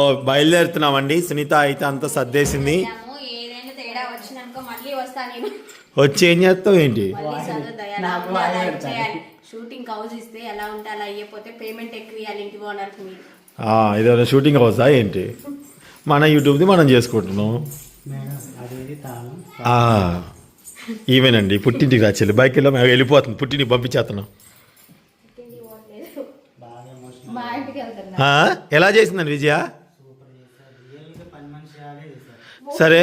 ఓ, బయలుదేరుతున్నామండి. సునీత అయితే అంత సర్దేసింది. ఏమో, ఏదైనా తేడా వచ్చినాకో మళ్ళీ వస్తా నేను. వచ్చి ఏం చేస్తావు ఏంటి? చేయాలి. షూటింగ్ హౌస్ ఇస్తే ఎలా ఉంటే అలా అయ్యపోతే పేమెంట్ ఎక్కువ ఇవ్వాలి ఇంటి ఓనర్కి మీరు ఆ, ఇదేమైనా షూటింగ్ హౌసా ఏంటి? మన యూట్యూబ్ది మనం చేసుకుంటున్నాం. ఈమెనండి పుట్టింటికి రాచెల్లి బైక్ వెళ్ళి మేము వెళ్ళిపోతుంది పుట్టింటికి పంపించేస్తున్నాం. ఎలా చేసిందండి విజయ? సరే.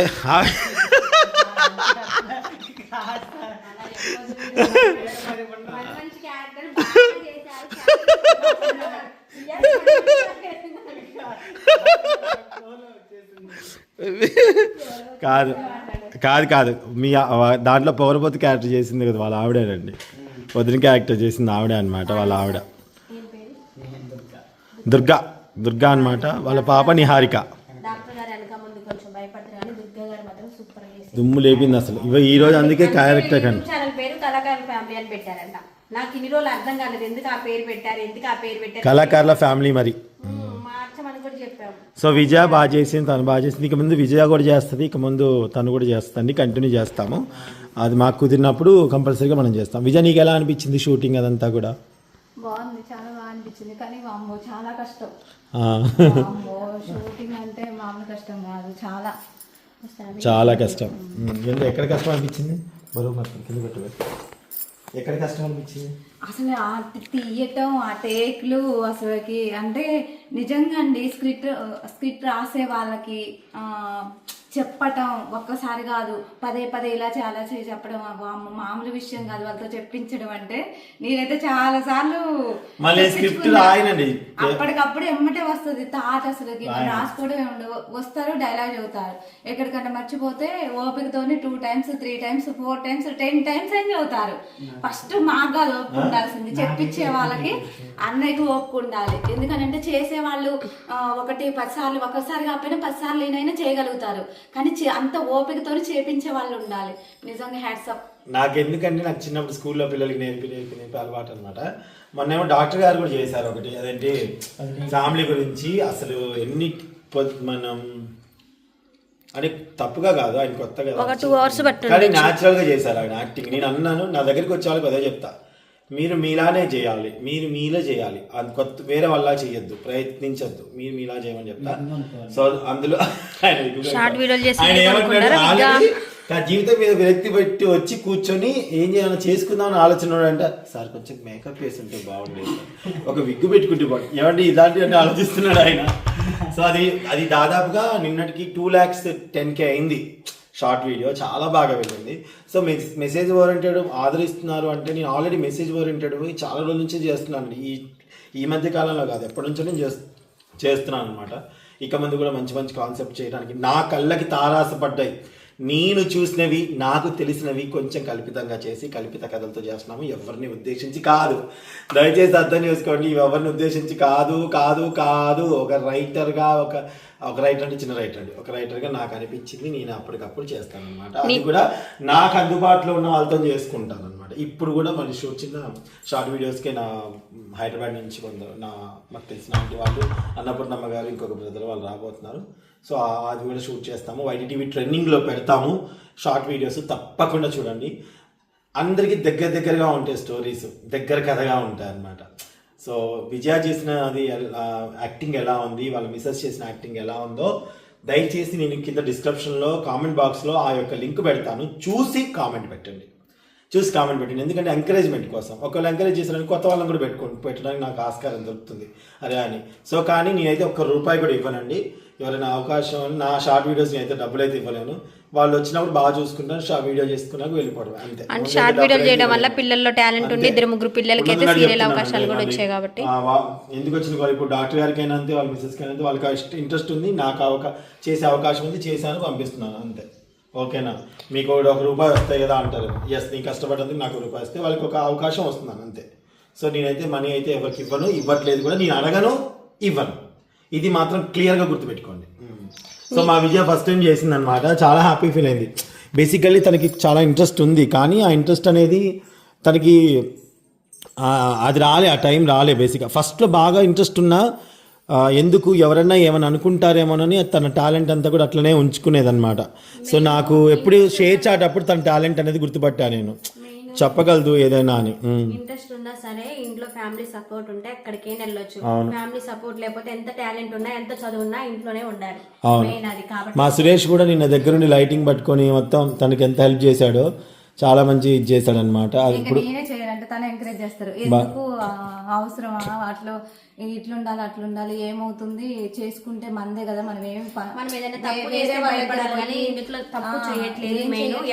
కాదు కాదు కాదు. మీ దాంట్లో పౌరపతి క్యారెక్టర్ చేసింది కదా వాళ్ళ ఆవిడేనండి వదిన క్యారెక్టర్ చేసింది ఆవిడే అనమాట వాళ్ళ ఆవిడ. దుర్గా దుర్గా. దుర్గా అనమాట వాళ్ళ పాప నిహారిక డాక్టర్ గారు వెనక ముందు కొంచెం భయపడతారు కానీ దుర్గా గారు మాత్రం సూపర్ చేసి దుమ్ము లేపింది అసలు. ఇవ ఈ రోజు అందుకే క్యారెక్టర్ కానీ. ఛానల్ పేరు కళాకారుల ఫ్యామిలీ అని పెట్టారంట. నాకు ఇన్ని రోజులు అర్థం కాలేదు. ఎందుకు ఆ పేరు పెట్టారు? ఎందుకు ఆ పేరు పెట్టారు? కళాకారుల ఫ్యామిలీ మరి. ఉమ్, మార్చమని కూడా చెప్పాము సో విజయ బాగా చేసింది తను బాగా చేసింది. ఇక ముందు విజయ కూడా చేస్తుంది ఇక ముందు తను కూడా చేస్తుంది కంటిన్యూ చేస్తాము. అది మాకు కుదిరినప్పుడు కంపల్సరీగా మనం చేస్తాం. విజయ నీకు ఎలా అనిపించింది షూటింగ్ అదంతా కూడా? బాగుంది. చాలా బాగా అనిపించింది. కానీ చాలా కష్టం. షూటింగ్ అంటే మామూలు కష్టం కాదు. చాలా. చాలా కష్టం. ఎక్కడ కష్టం అనిపించింది? బరువు మాత్రం కింద పెట్టు ఎక్కడ కష్టం అనిపించింది? అసలు ఆ తీయటం ఆ టేక్లు అసలుకి అంటే నిజంగా అండి స్క్రిప్ట్ స్క్రిప్ట్ రాసే వాళ్ళకి ఆ, చెప్పటం ఒక్కసారి కాదు. పదే పదే ఇలా చాలా చేసి చెప్పడం మామూలు విషయం కాదు వాళ్ళతో చెప్పించడం అంటే నేనైతే చాలా సార్లు అప్పటికప్పుడు ఎమ్మటే వస్తుంది తాట అసలు రాసుకోవడం ఉండవు వస్తారు డైలాగ్ చదువుతారు ఎక్కడికన్నా మర్చిపోతే ఓపికతోని two times three times four times ten times అని చదువుతారు ఫస్ట్ మాకు కాదు ఓపిక ఉండాల్సింది చెప్పించే వాళ్ళకి అన్నయ్యకి ఓపిక ఉండాలి ఎందుకంటే చేసే వాళ్ళు ఒకటి పది సార్లు ఒకసారి కాకపోయినా పది సార్లు ఏనైనా చేయగలుగుతారు. కానీ చే- అంత ఓపికతోని చేపించే వాళ్ళు ఉండాలి. నిజంగా హ్యాట్సప్ నాకు ఎందుకంటే నాకు చిన్నప్పుడు స్కూల్లో పిల్లలకి నేర్పి నేర్పి నేర్పి అలవాటు అనమాట మొన్నేమో డాక్టర్ గారు కూడా చేశారు ఒకటి. అదేంటి? ఫ్యామిలీ గురించి అసలు ఎన్ని మనం అని తప్పుగా కాదు ఆయన కొత్తగా. కానీ న్యాచురల్గా చేశారు ఆయన యాక్టింగ్ నేను అన్నాను నా దగ్గరికి వచ్చే వాళ్ళకి అదే చెప్తా. మీరు మీలానే చేయాలి మీరు మీలో చేయాలి. అది కొత్త వేరే వాళ్ళ చేయొద్దు ప్రయత్నించొద్దు. మీరు మీలా చేయమని చెప్తా. సో అందులో ఆయన విగ్గు షార్ట్ వీడియోలు చేసి ఆయన ఏమంటున్నాడు? ఆల్రెడీ నా జీవితం మీద వ్యక్తి పెట్టి వచ్చి కూర్చొని ఏం చేయాలని చేసుకుందాం అని ఆలోచన అంట సార్ కొంచెం మేకప్ వేసి ఉంటే బాగుండేది ఒక విగ్గు పెట్టుకుంటే బాగుంది ఏమంటే ఇలాంటివన్నీ ఆలోచిస్తున్నాడు ఆయన. సో అది అది దాదాపుగా నిన్నటికి టూ ల్యాక్స్ టెన్ కే అయింది. షార్ట్ వీడియో చాలా బాగా వెళ్ళింది. సో మెసేజ్ ఓరియంటెడ్ ఆదరిస్తున్నారు అంటే నేను ఆల్రెడీ మెసేజ్ ఓరియంటెడ్ చాలా రోజుల నుంచి చేస్తున్నాను ఈ ఈ మధ్య కాలంలో కాదు ఎప్పటి నుంచో నేను చేస్తున్నాను అనమాట ఇక ముందు కూడా మంచి మంచి కాన్సెప్ట్ చేయడానికి నా కళ్ళకి తారాసపడ్డాయి నేను చూసినవి నాకు తెలిసినవి కొంచెం కల్పితంగా చేసి కల్పిత కథలతో చేస్తున్నాము. ఎవరిని ఉద్దేశించి కాదు. దయచేసి అర్థం చేసుకోండి ఎవరిని ఉద్దేశించి కాదు కాదు కాదు. ఒక రైటర్గా ఒక ఒక రైటర్ అంటే చిన్న రైటర్ అండి. ఒక రైటర్గా నాకు అనిపించింది నేను అప్పటికప్పుడు చేస్తాను అనమాట అది కూడా నాకు అందుబాటులో ఉన్న వాళ్ళతో చేసుకుంటాను. ఇప్పుడు కూడా మళ్ళీ షూట్ చిన్న షార్ట్ వీడియోస్కే నా హైదరాబాద్ నుంచి కొందరు నా మాకు తెలిసిన వాళ్ళు అన్నపూర్ణమ్మ గారు ఇంకొక బ్రదర్ వాళ్ళు రాబోతున్నారు. సో అది కూడా షూట్ చేస్తాము. వైటీటీవీ ట్రెండింగ్లో పెడతాము షార్ట్ వీడియోస్. తప్పకుండా చూడండి. అందరికీ దగ్గర దగ్గరగా ఉంటాయి స్టోరీస్ దగ్గర కథగా ఉంటాయి అన్నమాట. సో విజయ చేసిన అది యాక్టింగ్ ఎలా ఉంది వాళ్ళ మిసెస్ చేసిన యాక్టింగ్ ఎలా ఉందో దయచేసి నేను కింద డిస్క్రిప్షన్లో కామెంట్ బాక్స్లో ఆ యొక్క లింక్ పెడతాను. చూసి కామెంట్ పెట్టండి. చూసి కామెంట్ పెట్టండి. ఎందుకంటే ఎంకరేజ్మెంట్ కోసం. ఒకవేళ ఎంకరేజ్ చేసిన కొత్త వాళ్ళని కూడా పెట్టుకోండి పెట్టడానికి నాకు ఆస్కారం దొరుకుతుంది. అరే అని. సో కానీ నేనైతే ఒక్క రూపాయి కూడా ఇవ్వనండి. ఎవరైనా అవకాశం నా షార్ట్ వీడియోస్ నేనైతే డబ్బులు అయితే ఇవ్వలేను. వాళ్ళు వచ్చినప్పుడు బాగా చూసుకుంటాను షార్ట్ వీడియో చేసుకున్నాక వెళ్ళిపోవడం అంతే. అంటే షార్ట్ వీడియోలు చేయడం వల్ల పిల్లల్లో టాలెంట్ ఉండి ఇద్దరు ముగ్గురు పిల్లలకి అయితే సీరియల్ అవకాశాలు కూడా. వచ్చాయి కాబట్టి. ఎందుకు వచ్చిన వాళ్ళు? ఇప్పుడు డాక్టర్ గారికి అయినా అంతే వాళ్ళ మిస్సెస్కి అయినా అంతే వాళ్ళకి ఇంట్రెస్ట్ ఉంది నాకు అవకా చేసే అవకాశం ఉంది చేశాను పంపిస్తున్నాను అంతే. ఓకేనా? మీకు ఒక రూపాయి వస్తాయి కదా అంటారు. ఎస్ నేను కష్టపడేందుకు నాకు రూపాయి వస్తే వాళ్ళకి ఒక అవకాశం వస్తున్నాను అంతే. సో నేనైతే మనీ అయితే ఎవరికి ఇవ్వను ఇవ్వట్లేదు కూడా నేను అడగను ఇవ్వను. ఇది మాత్రం క్లియర్గా గుర్తుపెట్టుకోండి. సో మా విజయ ఫస్ట్ టైం చేసింది అనమాట చాలా హ్యాపీ ఫీల్ అయింది. బేసికల్లీ తనకి చాలా ఇంట్రెస్ట్ ఉంది కానీ ఆ ఇంట్రెస్ట్ అనేది తనకి అది రాలే ఆ టైం రాలే బేసిక్గా ఫస్ట్లో బాగా ఇంట్రెస్ట్ ఉన్నా ఎందుకు ఎవరన్నా ఏమైనా అనుకుంటారేమోనని తన టాలెంట్ అంతా కూడా అట్లనే ఉంచుకునేదన్నమాట. సో నాకు ఎప్పుడు షేర్ చాట్ అప్పుడు తన టాలెంట్ అనేది గుర్తుపట్టా నేను. చెప్పగలదు ఏదైనా అని. ఇంట్రెస్ట్ ఉన్నా సరే ఇంట్లో ఫ్యామిలీ సపోర్ట్ ఉంటే ఎక్కడికైనా వెళ్ళొచ్చు. ఫ్యామిలీ సపోర్ట్ లేకపోతే ఎంత టాలెంట్ ఉన్నా ఎంత చదువు ఉన్నా ఇంట్లోనే ఉండాలి. కాబట్టి మా సురేష్ కూడా నిన్న దగ్గరుండి లైటింగ్ పట్టుకొని మొత్తం తనకి ఎంత హెల్ప్ చేశాడో చాలా మంచి ఇది చేశాడనమాట ఇప్పుడు తను ఎంకరేజ్ చేస్తారు. ఎందుకు? అవసరమా? అట్లా ఇట్లుండాలి అట్లుండాలి ఏమవుతుంది? చేసుకుంటే మందే కదా మనం ఏమి మనం ఏదైనా తప్పు చేస్తే భయపడాలి కానీ తప్పు చేయట్లేదు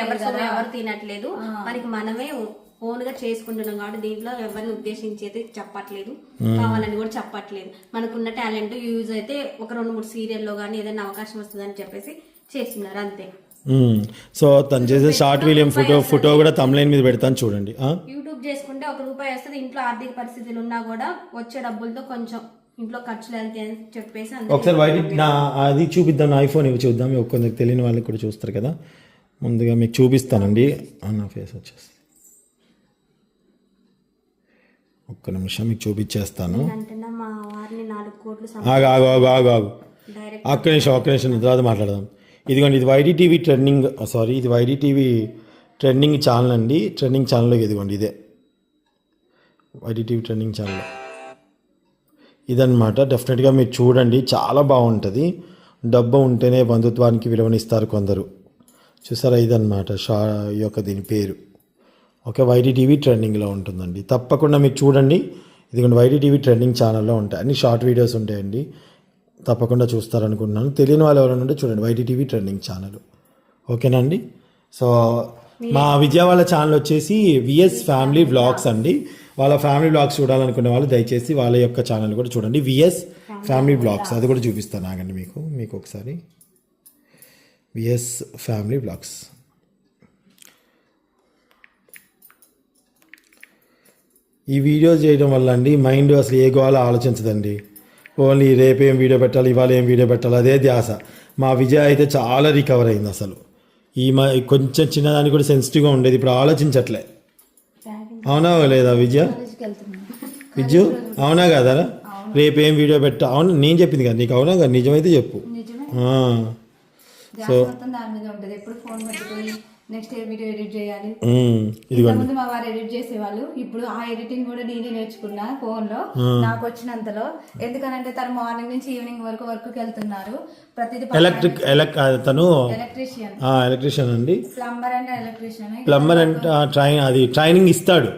ఎవరి తినట్లేదు. మనకి మనమే ఓన్గా చేసుకుంటున్నాం కాబట్టి దీంట్లో ఎవరిని ఉద్దేశించి అయితే చెప్పట్లేదు కావాలని కూడా చెప్పట్లేదు. మనకున్న టాలెంట్ యూజ్ అయితే ఒక రెండు మూడు సీరియల్లో కానీ ఏదైనా అవకాశం వస్తుందని చెప్పేసి చేస్తున్నారు అంతే. సో తను చేసే షార్ట్ విలియం ఫోటో ఫోటో కూడా తమ్లైన్ మీద పెడతాను చూడండి? యూట్యూబ్ చేసుకుంటే ఒక రూపాయి వస్తుంది ఇంట్లో ఆర్థిక పరిస్థితులు ఉన్నా కూడా వచ్చే డబ్బులతో కొంచెం ఇంట్లో ఖర్చులు అని చెప్పేసి ఒకసారి వైట్ నా అది చూపిద్దాం నా ఐఫోన్ ఇవి చూద్దాం. కొందరికి తెలియని వాళ్ళకి కూడా చూస్తారు కదా. ముందుగా మీకు చూపిస్తానండి. ఆ, నా ఫేస్ వచ్చేసి ఒక్క నిమిషం మీకు చూపించేస్తాను. ఆగు ఆగు ఆగు ఆగు ఆగు. ఒక్క నిమిషం ఒక్క నిమిషం తర్వాత మాట్లాడదాం. ఇదిగోండి ఇది వైడీటీవీ ట్రెండింగ్ సారీ ఇది వైడీటీవీ ట్రెండింగ్ ఛానల్ అండి. ట్రెండింగ్ ఛానల్లో ఇదిగోండి ఇదే. YDTV trending channel. ఇదన్నమాట డెఫినెట్గా మీరు చూడండి చాలా బాగుంటుంది. డబ్బు ఉంటేనే బంధుత్వానికి విలువనిస్తారు కొందరు. చూసారా ఇదనమాట షా ఈ యొక్క దీని పేరు. ఓకే వైడీటీవీ ట్రెండింగ్లో ఉంటుందండి. తప్పకుండా మీరు చూడండి. ఇదిగోండి వైడీటీవీ ట్రెండింగ్ ఛానల్లో ఉంటాయి. అన్ని షార్ట్ వీడియోస్ ఉంటాయండి. తప్పకుండా చూస్తారనుకుంటున్నాను. తెలియని వాళ్ళు ఎవరైనా ఉంటే చూడండి వైడి టీవీ ట్రెండింగ్ ఛానల్. ఓకేనా అండి? సో మా విజయ వాళ్ళ ఛానల్ వచ్చేసి విఎస్ ఫ్యామిలీ వ్లాగ్స్ అండి. వాళ్ళ ఫ్యామిలీ వ్లాగ్స్ చూడాలనుకునే వాళ్ళు దయచేసి వాళ్ళ యొక్క ఛానల్ కూడా చూడండి. VS family vlogs. అది కూడా చూపిస్తాను ఆగండి మీకు మీకు ఒకసారి. VS family vlogs. ఈ వీడియో చేయడం వల్ల అండి మైండ్ అసలు ఏ గోవాలో ఆలోచించదండి. ఓన్లీ రేపేం వీడియో పెట్టాలి ఇవాళ ఏం వీడియో పెట్టాలి అదే ధ్యాస. మా విజయ అయితే చాలా రికవర్ అయింది అసలు. ఈ మా కొంచెం చిన్నదానికి కూడా సెన్సిటివ్గా ఉండేది ఇప్పుడు ఆలోచించట్లే. అవునా లేదా విజయ? విజు అవునా కదా? రేపేం వీడియో పెట్టా అవును నేను చెప్పింది కదా నీకు అవునా కదా? నిజమైతే చెప్పు. నిజమే. నెక్స్ట్ ఏ వీడియో ఎడిట్ చేయాలి. ముందు మా వారు ఎడిట్ చేసేవాళ్ళు. ఇప్పుడు ఆ ఎడిటింగ్ కూడా నేనే నేర్చుకున్నా ఫోన్లో నాకు వచ్చినంతలో. ఎందుకనంటే తను మార్నింగ్ నుంచి ఈవినింగ్ వరకు వర్క్ వెళ్తున్నారు. ప్రతిదీ ఎలక్ట్రిక్ ఎలక్ తను ఎలక్ట్రీషియన్ ఎలక్ట్రీషియన్ అండి. ప్లంబర్ అండ్ ఎలక్ట్రీషియన్ ప్లంబర్ అంటే ట్రైన్ అది ట్రైనింగ్ ఇస్తాడు.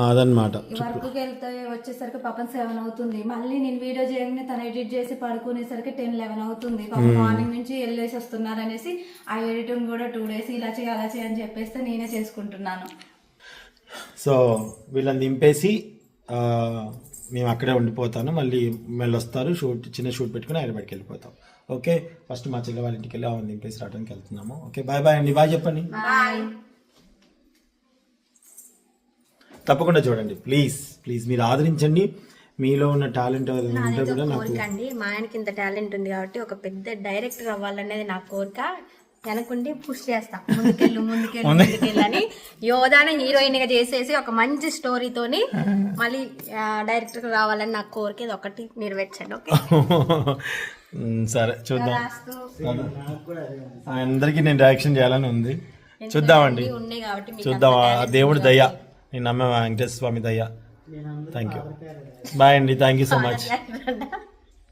అదనమాట వర్క్కి వెళ్తే వచ్చేసరికి పాపం సెవెన్ అవుతుంది. మళ్ళీ నేను వీడియో చేయగానే తను ఎడిట్ చేసి పడుకునేసరికి టెన్ లెవెన్ అవుతుంది. పాపం మార్నింగ్ నుంచి వెళ్ళేసి వస్తున్నారు అనేసి ఆ ఎడిటింగ్ కూడా టూ డేస్ ఇలా చేయి అలా చేయి అని చెప్పేస్తే నేనే చేసుకుంటున్నాను. సో వీళ్ళని దింపేసి ఆ, మేము అక్కడే ఉండిపోతాను. మళ్ళీ మళ్ళీ వస్తారు షూట్ చిన్న షూట్ పెట్టుకుని హైదరాబాద్కి వెళ్ళిపోతాం. ఓకే? ఫస్ట్ మా చెల్లె వాళ్ళ ఇంటికి వెళ్ళి ఆమెను దింపేసి రావడానికి వెళ్తున్నాము. ఓకే? బాయ్ బాయ్ అండి. బాయ్ చెప్పండి. తప్పకుండా చూడండి. ప్లీజ్ ప్లీజ్ మీరు ఆదరించండి. మీలో ఉన్న టాలెంట్ ఉంటే కూడా నాకు కోరిక అండి. మా ఆయనకి ఇంత టాలెంట్ ఉంది కాబట్టి ఒక పెద్ద డైరెక్టర్ అవ్వాలనేది నా కోరిక. వెనకుండి పుష్ చేస్తా. ముందుకెళ్ళు ముందుకెళ్ళు ముందుకెళ్ళు అని యోధాన హీరోయిన్గా చేసేసి ఒక మంచి స్టోరీతోని మళ్ళీ డైరెక్టర్ రావాలని నా కోరిక. ఇది ఒకటి నెరవేర్చండి ఓకే? సరే చూద్దాం. అందరికీ నేను డైరెక్షన్ చేయాలని ఉంది. చూద్దామండి. చూద్దాం. దేవుడి దయ. నేను నమ్మే వెంకటేశ్వర స్వామి దయ. థ్యాంక్ యూ బాయ్ అండి. Thank you so much